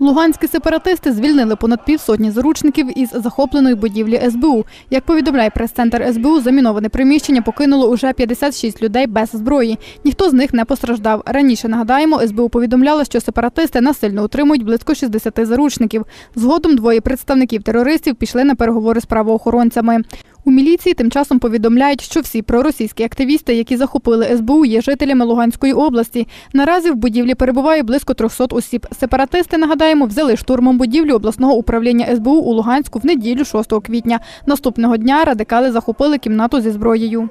Луганські сепаратисти звільнили понад півсотні заручників із захопленої будівлі СБУ. Як повідомляє прес-центр СБУ, заміноване приміщення покинуло уже 56 людей без зброї. Ніхто з них не постраждав. Раніше нагадаємо, СБУ повідомляла, що сепаратисти насильно утримують близько 60 заручників. Згодом двоє представників терористів пішли на переговори з правоохоронцями. У міліції тим часом повідомляють, що всі проросійські активісти, які захопили СБУ, є жителями Луганської області. Наразі в будівлі перебуває близько 300 осіб. Сепаратисти, нагадаємо, взяли штурмом будівлю обласного управління СБУ у Луганську в неділю 6 квітня. Наступного дня радикали захопили кімнату зі зброєю.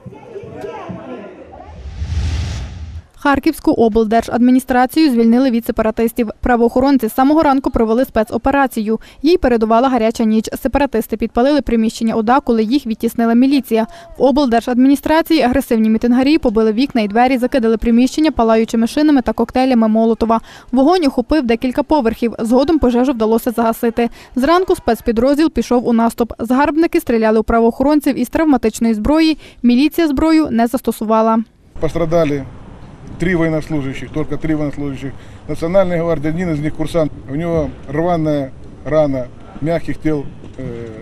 Харківську облдержадміністрацію звільнили від сепаратистів. Правоохоронці з самого ранку провели спецоперацію. Їй передувала гаряча ніч. Сепаратисти підпалили приміщення ОДА, коли їх відтіснила міліція. В облдержадміністрації агресивні мітингарі побили вікна і двері, закидали приміщення палаючими шинами та коктейлями Молотова. Вогонь охопив декілька поверхів. Згодом пожежу вдалося загасити. Зранку спецпідрозділ пішов у наступ. Загарбники стріляли у правоохоронців із травматичної зброї. Міліція зброю не застосувала. Пострадали три военнослужащих, только три военнослужащих. Национальной гвардии, один из них курсант. У него рваная рана мягких тел э,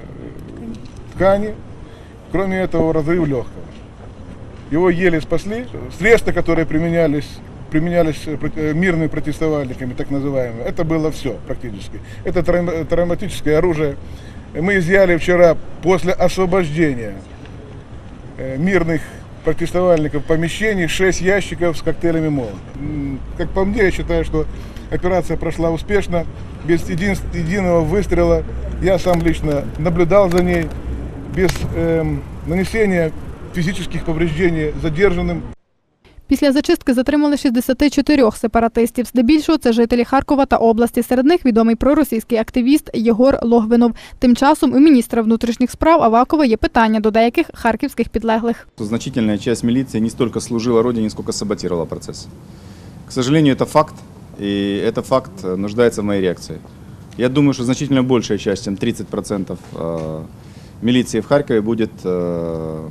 ткани. Кроме этого, разрыв легкого. Его еле спасли. Средства, которые применялись применялись э, э, мирными протестовальниками, так называемыми, это было все практически. Это травм- травматическое оружие. Мы изъяли вчера после освобождения э, мирных протестовальников помещений 6 ящиков с коктейлями Молотова. М, Как по мне, я считаю, что операция прошла успешно, без един- единого выстрела. Я сам лично наблюдал за ней, без эм, нанесения физических повреждений задержанным. Після зачистки затримали 64 сепаратистів. Здебільшого це жителі Харкова та області. Серед них відомий проросійський активіст Єгор Логвинов. Тим часом у міністра внутрішніх справ Авакова є питання до деяких харківських підлеглих. Значительная часть милиции не столько служила Родине, сколько саботировала процесс. К сожалению, это факт, и этот факт э, нуждается в моей реакции. Я думаю, что значительно большая часть, чем 30% э, милиции в Харькове будет, э,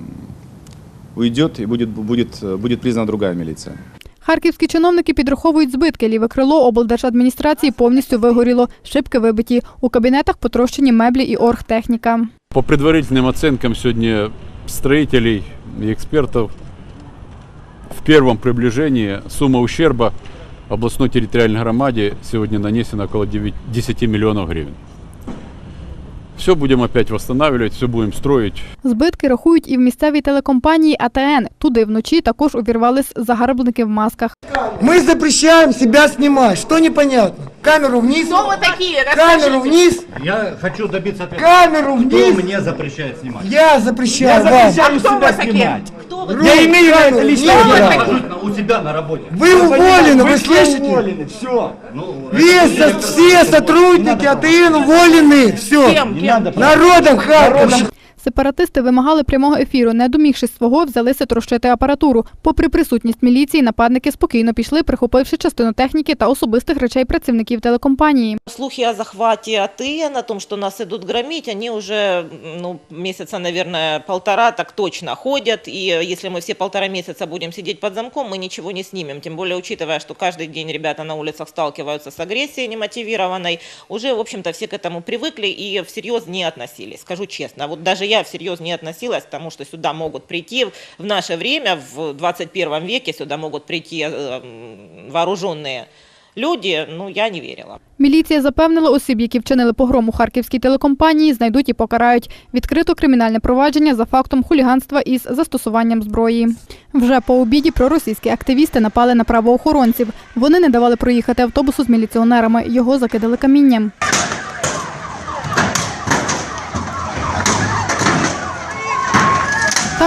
уйдет и будет, будет, э, будет признана другая милиция. Харківські чиновники підраховують збитки. Ліве крило облдержадміністрації повністю вигоріло. Шибки вибиті. У кабінетах потрощені меблі і оргтехніка. По предварительным оценкам сегодня строителей и экспертов в первом приближении сумма ущерба областной территориальной громаде сегодня нанесена около 9 10 миллионов гривен. Все будемо опять восстанавливать, все будем строить. Збитки рахують і в місцевій телекомпанії АТН. Туди вночі також увірвались загарбники в масках. Ми запрещаємо себе знімати, що непонятно? Камеру вниз. Кто вы такие? Камеру вниз. Я хочу добиться ответа. Камеру Кто вниз. мне запрещает снимать? Я запрещаю Я запрещаю А кто себя вы такие? снимать. Кто вы Я имею это личное Кто вы у себя на работе. Вы уволены, вы Вы слышите? уволены, все. Ну, Все, все сотрудники АТН уволены. Все. Кем? Кем? Народом Харькова. Сепаратисти вимагали прямого ефіру. Не домігшись свого, взялися трощити апаратуру. Попри присутність міліції, нападники спокійно пішли, прихопивши частину техніки та особистих речей працівників телекомпанії. Слухи о захвате АТН, о том, что нас идут громить, они уже ну, месяца, наверное, полтора так точно ходят. И если мы все полтора месяца будем сидеть под замком, мы ничего не снимем. Тем более, учитывая, что каждый день ребята на улицах сталкиваются с агрессией немотивированной, уже, в общем-то, все к этому привыкли и всерьез не относились. Скажу честно, вот даже я всерьез не относилась к тому, что сюда могут прийти в наше время, в 21 веке, сюда могут прийти э, вооруженные люди, ну, я не верила. Міліція запевнила осіб, які вчинили погром у харківській телекомпанії, знайдуть і покарають. Відкрито кримінальне провадження за фактом хуліганства із застосуванням зброї. Вже по обіді проросійські активісти напали на правоохоронців. Вони не давали проїхати автобусу з міліціонерами. Його закидали камінням.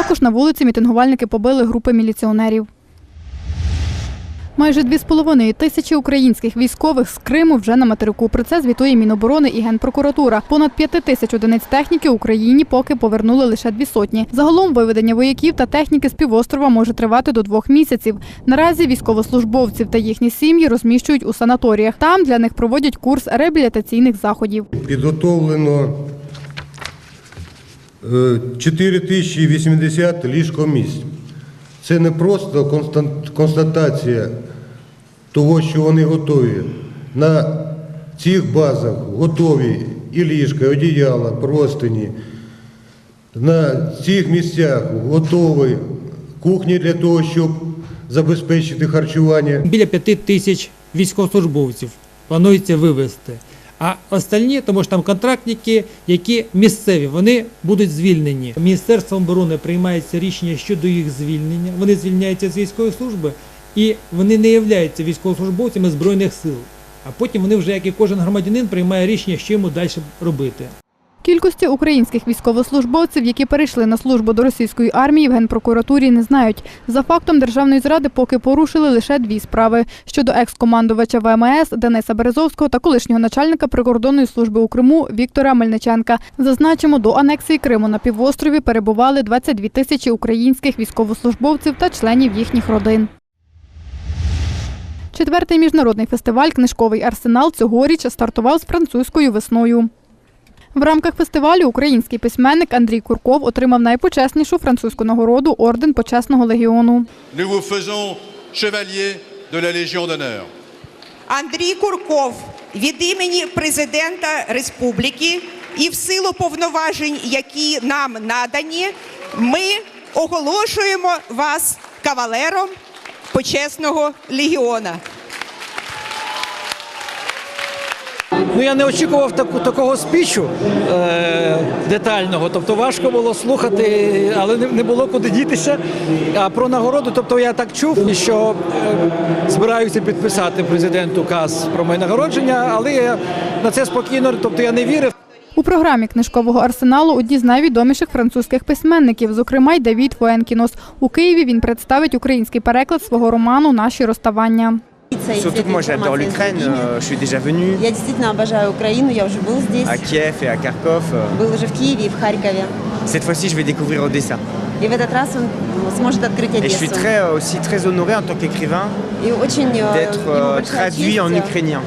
Також на вулиці мітингувальники побили групи міліціонерів. Майже дві з половиною тисячі українських військових з Криму вже на материку. Про це звітує Міноборони і Генпрокуратура. Понад п'яти тисяч одиниць техніки Україні поки повернули лише дві сотні. Загалом виведення вояків та техніки з півострова може тривати до двох місяців. Наразі військовослужбовців та їхні сім'ї розміщують у санаторіях. Там для них проводять курс реабілітаційних заходів. Підготовлено 4080 ліжкомісць. Це не просто констатація того, що вони готові. На цих базах готові і ліжка, і одіяла, простині. На цих місцях готові кухні для того, щоб забезпечити харчування. Біля п'яти тисяч військовослужбовців планується вивезти. А остальні, тому що там контрактники, які місцеві, вони будуть звільнені. Міністерством оборони приймається рішення щодо їх звільнення. Вони звільняються з військової служби і вони не являються військовослужбовцями збройних сил. А потім вони вже, як і кожен громадянин, приймає рішення, що йому далі робити. Кількості українських військовослужбовців, які перейшли на службу до російської армії, в генпрокуратурі не знають. За фактом державної зради поки порушили лише дві справи щодо екс-командувача ВМС Дениса Березовського та колишнього начальника прикордонної служби у Криму Віктора Мельниченка. Зазначимо, до анексії Криму на півострові перебували 22 тисячі українських військовослужбовців та членів їхніх родин. Четвертий міжнародний фестиваль Книжковий арсенал цьогоріч стартував з французькою весною. В рамках фестивалю український письменник Андрій Курков отримав найпочеснішу французьку нагороду орден почесного легіону. Андрій Курков від імені президента республіки і в силу повноважень, які нам надані, ми оголошуємо вас кавалером почесного легіона. Ну я не очікував таку, такого спічу е, детального. Тобто важко було слухати, але не, не було куди дітися. А про нагороду, тобто я так чув, що е, збираюся підписати президент указ про моє нагородження, але я на це спокійно, тобто я не вірив. У програмі книжкового арсеналу одні з найвідоміших французьких письменників, зокрема й Давід Фуенкінос. У Києві він представить український переклад свого роману Наші розставання. Surtout que moi j'adore l'Ukraine, euh, je suis déjà venu Я дійсно обожаю Україну, я вже був здесь, à Kiev et à Kharkov. Euh, був вже в Києві і в Харкові. Cette fois-ci je vais découvrir Odessa. І в этот раз він зможе відкрити Et je suis très, euh, aussi très honoré en tant qu'écrivain І очень d'être euh, traduit en ukrainien.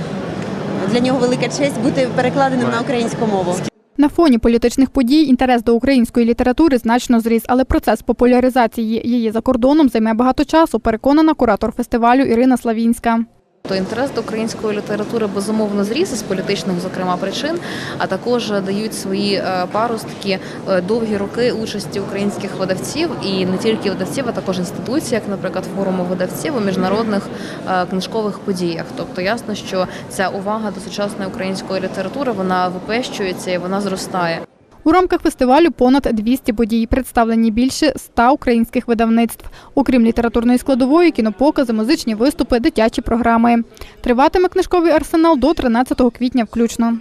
Для нього велика честь бути перекладеним на українську мову. На фоні політичних подій інтерес до української літератури значно зріс, але процес популяризації її за кордоном займе багато часу, переконана куратор фестивалю Ірина Славінська. То інтерес до української літератури безумовно зріс із політичних, зокрема, причин, а також дають свої е, паростки е, довгі роки участі українських видавців і не тільки видавців, а також інституцій, як, наприклад, форуму видавців у міжнародних е, книжкових подіях. Тобто ясно, що ця увага до сучасної української літератури вона випещується і вона зростає. У рамках фестивалю понад 200 подій, представлені більше 100 українських видавництв. Окрім літературної складової, кінопокази, музичні виступи, дитячі програми. Триватиме книжковий арсенал до 13 квітня включно.